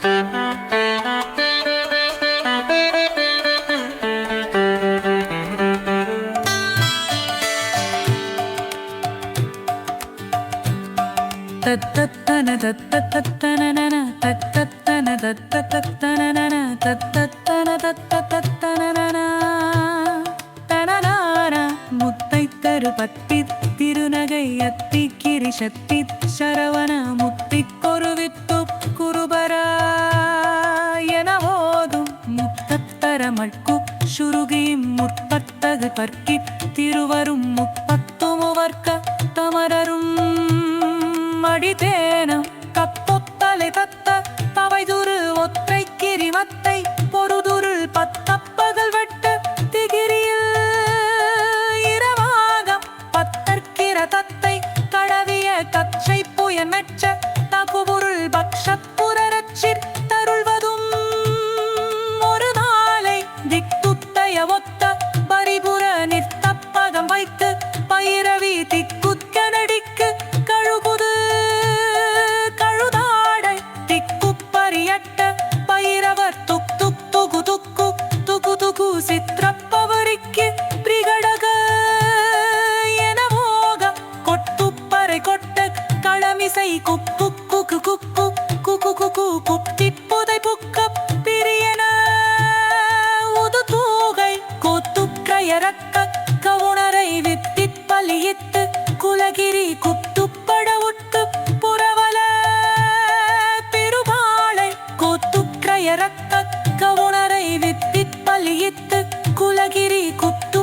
Mm-hmm. தத்தத்தன தத்தத்தனனன தத்தத்தன தத்தத்தனனன தத்தத்தன தத்தத்தனனன தனனான முத்தை தரு பத்தி திருநகை அத்தி கிரி சத்தி சரவண முத்தி கொருவித்து குருபரா என ஓதும் முத்தத்தர மட்கு சுருகி முற்பத்தகு பற்கி திருவரும் முப்பத்துமுவர்க்க தமரரும் மடிதேனம் கப்பொத்தலை தத்த பவைதுரு ஒற்றை கிரிமத்தை இசை குப்பு குக்கு குப்பு குக்கு குக்கு குப்பி புதை புக்க பிரியன. உது தூகை கூத்துக்கயரக்க கவுணரை வித்தி பலியித்து குலகிரி குத்துப்பட உட்டு புறவல. பெருமாளை கூத்துக்கயரக்க கவுணரை வித்தி பலியித்து குலகிரி குத்து